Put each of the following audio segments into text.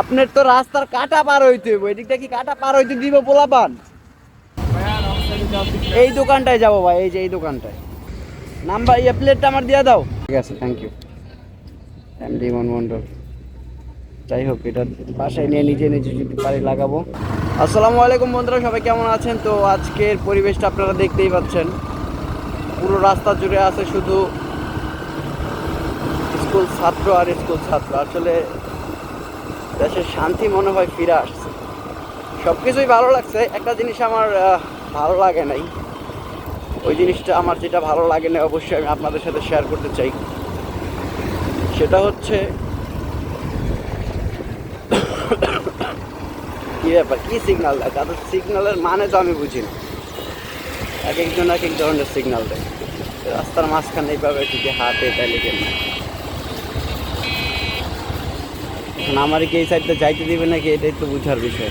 আপনার তো রাস্তার কাটা পার হইতে হইব। এদিকটা কি কাটা পার হইতে দিব পোলাপান? এই দোকানটায় যাব ভাই, এই যে এই দোকানটায়। নাম্বার ইয়ে প্লেটটা আমার দিয়ে দাও। ঠিক আছে থ্যাংক ইউ এমডি মন যাই হোক, এটা বাসায় নিয়ে নিজে নিজে যদি পারি লাগাবো। আসসালামু আলাইকুম বন্ধুরা, সবাই কেমন আছেন? তো আজকের পরিবেশটা আপনারা দেখতেই পাচ্ছেন। পুরো রাস্তা জুড়ে আছে শুধু স্কুল ছাত্র আর স্কুল ছাত্র। আসলে দেশের শান্তি মনে হয় ফিরে আসছে। সব কিছুই ভালো লাগছে। একটা জিনিস আমার ভালো লাগে নাই। ওই জিনিসটা আমার যেটা ভালো লাগে না অবশ্যই আমি আপনাদের সাথে শেয়ার করতে চাই। সেটা হচ্ছে, কি ব্যাপার? কী সিগনাল দেয়? তাদের সিগনালের মানে তো আমি বুঝি না। এক একজন এক এক ধরনের সিগনাল দেয়। রাস্তার মাঝখানে এইভাবে যদি হাতে তাইলে কেন এখন আমার কি এই সাইডটা যাইতে দিবে নাকি? এটাই তো বুঝার বিষয়।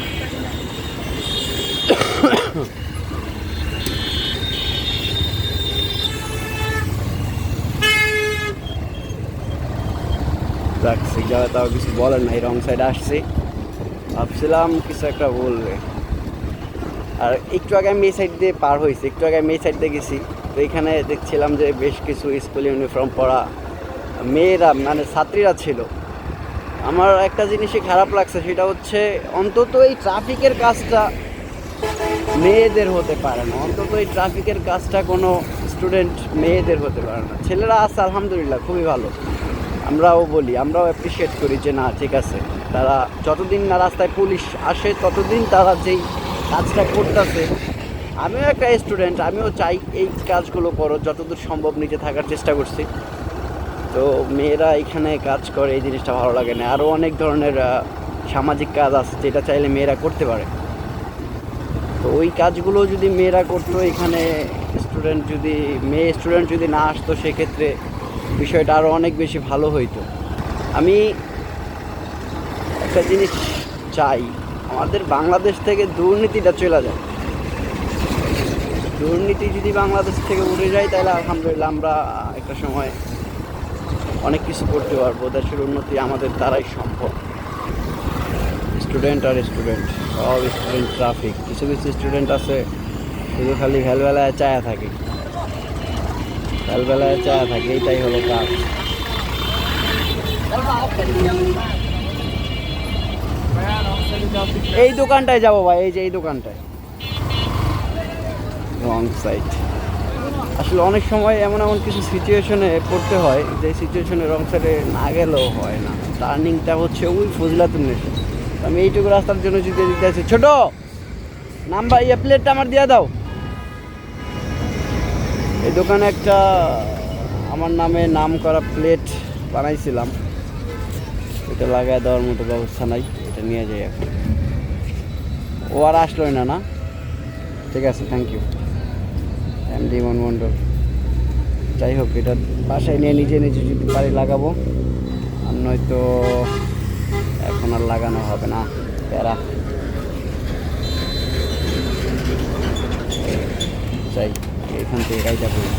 যাক সিগনালে তাও কিছু বলেন নাই, রং সাইডে আসছি। ভাবছিলাম কিছু একটা বলবে আর একটু আগে আমি এই সাইড দিয়ে পার হয়েছি, একটু আগে আমি এই সাইড দিয়ে গেছি। তো এখানে দেখছিলাম যে বেশ কিছু স্কুল ইউনিফর্ম পরা মেয়েরা মানে ছাত্রীরা ছিল। আমার একটা জিনিসই খারাপ লাগছে, সেটা হচ্ছে অন্তত এই ট্রাফিকের কাজটা মেয়েদের হতে পারে না। অন্তত এই ট্রাফিকের কাজটা কোনো স্টুডেন্ট মেয়েদের হতে পারে না। ছেলেরা আছে, আলহামদুলিল্লাহ, খুবই ভালো। আমরাও বলি, আমরাও অ্যাপ্রিসিয়েট করি যে না, ঠিক আছে। তারা যতদিন না রাস্তায় পুলিশ আসে, ততদিন তারা যেই কাজটা করতেছে, আমিও একটা স্টুডেন্ট আমিও চাই এই কাজগুলো করো, যতদূর সম্ভব নিজে থাকার চেষ্টা করছি। তো মেয়েরা এখানে কাজ করে, এই জিনিসটা ভালো লাগে না। আরও অনেক ধরনের সামাজিক কাজ আছে যেটা চাইলে মেয়েরা করতে পারে। তো ওই কাজগুলো যদি মেয়েরা করতো, এখানে স্টুডেন্ট যদি, মেয়ে স্টুডেন্ট যদি না আসতো, সেক্ষেত্রে বিষয়টা আরও অনেক বেশি ভালো হইতো। আমি একটা জিনিস চাই, আমাদের বাংলাদেশ থেকে দুর্নীতিটা চলে যায়। দুর্নীতি যদি বাংলাদেশ থেকে উঠে যায়, তাহলে আলহামদুলিল্লাহ আমরা একটা সময় অনেক কিছু করতে পারব, দেশের উন্নতি আমাদের দ্বারাই সম্ভব। স্টুডেন্ট আর স্টুডেন্ট, সব স্টুডেন্ট ট্রাফিক। কিছু কিছু স্টুডেন্ট আছে, শুধু খালি ভ্যালবেলায় চায়া থাকে। ভ্যালবেলায় চায়া থাকে এইটাই হলো কাজ। এই দোকানটায় যাব ভাই, এই যে এই দোকানটায়। রং সাইড আসলে অনেক সময় এমন এমন কিছু সিচুয়েশনে পড়তে হয়, যে সিচুয়েশনে রং সাইডে না গেলেও হয় না। টার্নিংটা হচ্ছে ওই ফজলাতুন্নেশ আমি এইটুকু রাস্তার জন্য যদি দিতে আছি ছোট! নাম্বার ইয়ে প্লেটটা আমার দিয়ে দাও। এই দোকানে একটা, আমার নামে নাম করা প্লেট বানাইছিলাম। এটা লাগায় দেওয়ার মতো ব্যবস্থা নাই, এটা নিয়ে যাই এখন। ও আর আসলোই না না? ঠিক আছে থ্যাংক ইউ এমডি মন মণ্ডল। যাই হোক, এটা বাসায় নিয়ে নিজে নিজে যদি পারি লাগাবো, আর নয়তো এখন আর লাগানো হবে না, প্যারা। যাই, এখান থেকে এটাই করি